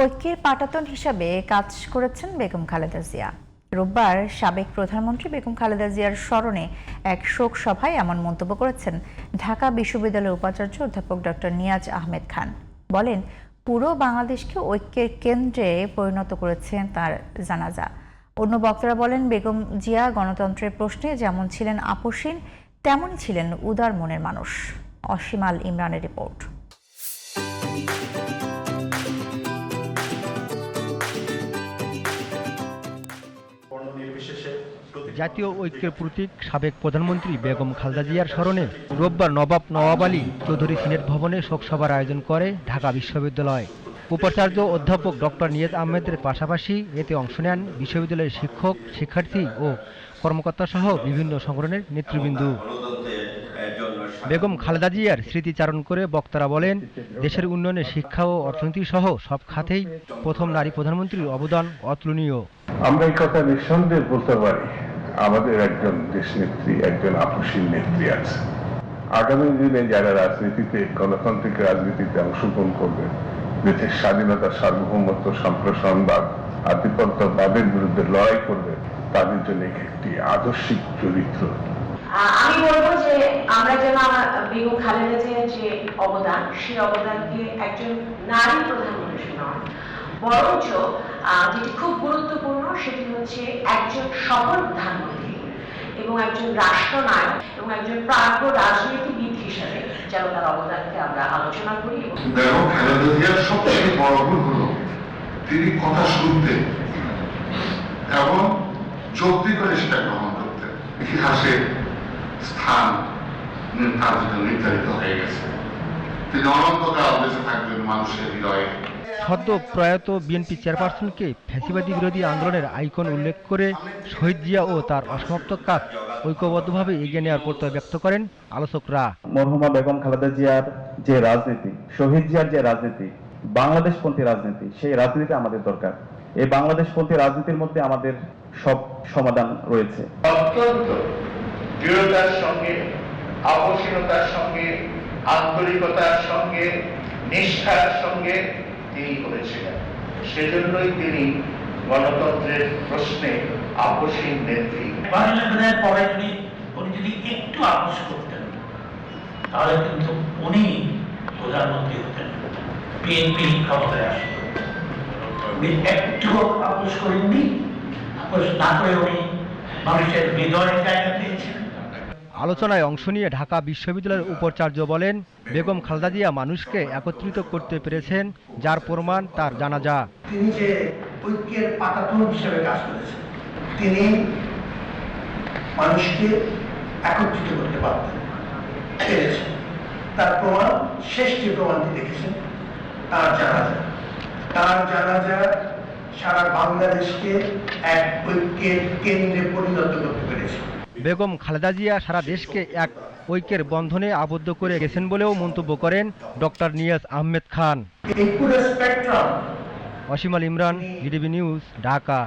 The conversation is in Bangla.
ঐক্যের পাটাতন হিসাবে কাজ করেছেন বেগম খালেদা জিয়া। রোববার সাবেক প্রধানমন্ত্রী বেগম খালেদা জিয়ার স্মরণে এক শোক সভায় এমন মন্তব্য করেছেন ঢাকা বিশ্ববিদ্যালয়ের উপাচার্য অধ্যাপক ডক্টর নিয়াজ আহমেদ খান। বলেন, পুরো বাংলাদেশকে ঐক্যের কেন্দ্রে পরিণত করেছেন তার জানাজা। অন্য বক্তারা বলেন, বেগম জিয়া গণতন্ত্রের প্রশ্নে যেমন ছিলেন আপোষহীন, তেমনই ছিলেন উদার মনের মানুষ। অসীমাল ইমরানের রিপোর্ট। জাতীয় ঐক্যের প্রতীক সাবেক প্রধানমন্ত্রী বেগম খালেদা জিয়ার স্মরণে রোববার নবাব নওয়াব আলী চৌধুরী সিনেট ভবনে শোকসভার আয়োজন করে ঢাকা বিশ্ববিদ্যালয়। উপাচার্য অধ্যাপক ডক্টর নিয়াজ আহমেদের পাশাপাশি এতে অংশ নেন বিশ্ববিদ্যালয়ের শিক্ষক শিক্ষার্থী ও কর্মকর্তা সহ বিভিন্ন সংগঠনের নেতৃবৃন্দ। বেগম খালেদা জিয়ার স্মৃতিচারণ করে বক্তারা বলেন দেশের উন্নয়নে শিক্ষা ও অর্থনীতি সহ সব খাতেই প্রথম নারী প্রধানমন্ত্রীর অবদান অতুলনীয়। আমরা এই কথা নিঃসন্দেহে বলতে পারি, আমাদের একজন দেশ নেত্রী, একজন আপসীন নেত্রী আছে। আগামী দিনে যারা রাজনীতিতে, গণতান্ত্রিক রাজনীতিতে অংশগ্রহণ করবে, দেশের স্বাধীনতা, সার্বভৌমত্ব, সম্প্রসারণবাদ, আধিপত্যবাদের বিরুদ্ধে লড়াই করবে, তাদের জন্য একটি আদর্শিক চরিত্র। আমি বলব যে আমরা যেন আমার বেগম খালেদা জিয়ার যে অবদান, সেই অবদানকে একজন নারী প্রধানমন্ত্রী নয় বরঞ্চ যেটি খুব গুরুত্বপূর্ণ, সেটি হচ্ছে একজন সফল প্রধানমন্ত্রী এবং একজন রাষ্ট্রনায়ক এবং একজন রাজনীতিবিদ হিসেবে যেন তার অবদানকে আমরা আলোচনা করি জিয়ার সবচেয়ে বড় গুণ হলো, তিনি কথা শুনতেন। এবং করে সেটা গ্রহণ ইতিহাসে স্থান নির্ধারিত হয়ে গেছে। তিনি অনন্তকাল বেঁচে থাকবেন মানুষের হৃদয়ে। সদ্য প্রয়াত বিএনপি চেয়ারপারসনকে ফ্যাসিবাদী বিরোধী আন্দোলনের আইকন উল্লেখ করে শহীদ জিয়া ও তার অসমাপ্ত কাজ ঐক্যবদ্ধভাবে এগিয়ে নেওয়ার প্রত্যয় ব্যক্ত করেন আলোচকরা। মরহুমা বেগম খালেদা জিয়ার যে রাজনীতি শহীদ জিয়ার যে রাজনীতি বাংলাদেশপন্থী রাজনীতি সেই রাজনীতি আমাদের দরকার। এই বাংলাদেশপন্থী রাজনীতির মধ্যে আমাদের সব সমাধান রয়েছে। অত্যন্ত দৃঢ়তার সঙ্গে আকর্ষণতার সঙ্গে আন্তরিকতার সঙ্গে নিষ্ঠার সঙ্গে তিনি করেছিলেন সেজন্যই তিনি গণতন্ত্রের প্রশ্নে আপসীন নেত্রী। পরে যদি উনি যদি একটু আপোষ করতেন, তাহলে কিন্তু উনি প্রধানমন্ত্রী হতেন। বিএনপি ক্ষমতায় উনি একটু আপোষ করেননি। আপোষ না করে উনি মানুষের হৃদয়ের জায়গা পেয়েছেন আলোচনায় অংশ নিয়ে ঢাকা বিশ্ববিদ্যালয়ের উপাচার্য বলেন, বেগম খালেদা জিয়া মানুষকে একত্রিত করতে পেরেছেন, যার প্রমাণ তার জানাজা। তিনি যে ঐক্যের পাতাতন হিসেবে কাজ করেছেন, তিনি মানুষকে একত্রিত করতে পারতেন তার প্রমাণ, শেষ যে প্রমাণটি দেখেছেন, তার জানাজা। তার জানাজা সারা বাংলাদেশকে এক ঐক্যের কেন্দ্রে পরিণত করতে বেগম খালেদা জিয়া সারা দেশকে এক ঐক্যের বন্ধনে আবদ্ধ করে গেছেন বলেও মন্তব্য করেন doctor Niaz Ahmed Khan. Asim Al Asimal Imran GDB news Dhaka.